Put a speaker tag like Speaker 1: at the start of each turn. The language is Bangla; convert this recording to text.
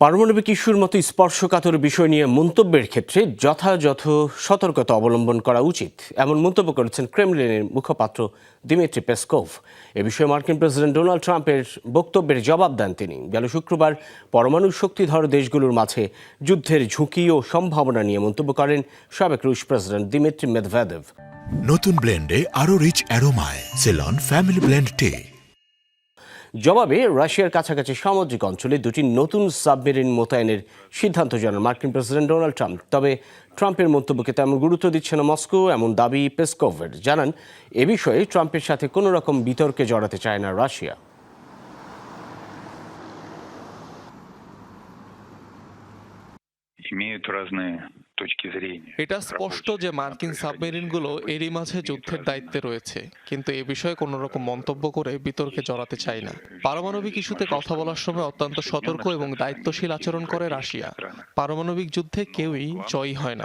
Speaker 1: পারমাণবিক ইস্যুর মতো স্পর্শকাতর বিষয় নিয়ে মন্তব্যের ক্ষেত্রে যথাযথ সতর্কতা অবলম্বন করা উচিত, এমন মন্তব্য করেছেন ক্রেমলিনের মুখপাত্র দিমিত্রি পেসকোভ। এ বিষয়ে মার্কিন প্রেসিডেন্ট ডোনাল্ড ট্রাম্পের বক্তব্যের জবাব দেন তিনি। গেল শুক্রবার পরমাণু শক্তিধর দেশগুলোর মাঝে যুদ্ধের ঝুঁকি ও সম্ভাবনা নিয়ে মন্তব্য করেন সাবেক রুশ প্রেসিডেন্ট দিমিত্রি মেদভেদেভ।
Speaker 2: নতুন ব্লেন্ডে আরও রিচ অ্যারোমায়, সেলন, ফ্যামিলি ব্লেন্ড টে।
Speaker 1: জবাবে রাশিয়ার কাছাকাছি সামুদ্রিক অঞ্চলে দুটি নতুন সাবমেরিন মোতায়েনের সিদ্ধান্ত জানান মার্কিন প্রেসিডেন্ট ডোনাল্ড ট্রাম্প তবে ট্রাম্পের মন্তব্যকে তেমন গুরুত্ব দিচ্ছে না মস্কো এমন দাবি পেসকোভের জানান এ বিষয়ে ট্রাম্পের সাথে কোনো রকম বিতর্কে জড়াতে চায় না রাশিয়া
Speaker 3: имеют разные точки зрения.
Speaker 4: এটা স্পষ্ট যে মার্কিন সাবমেরিনগুলো এরই মাঝে যুদ্ধের দায়িত্বে রয়েছে কিন্তু এ বিষয়ে কোনো রকম মন্তব্য করে বিতর্কে জড়াতে চায় না। পারমাণবিক ইস্যুতে কথা বলার সময় অত্যন্ত সতর্ক এবং দায়িত্বশীল আচরণ করে রাশিয়া। পারমাণবিক যুদ্ধে কেউই জয়ী হয় না।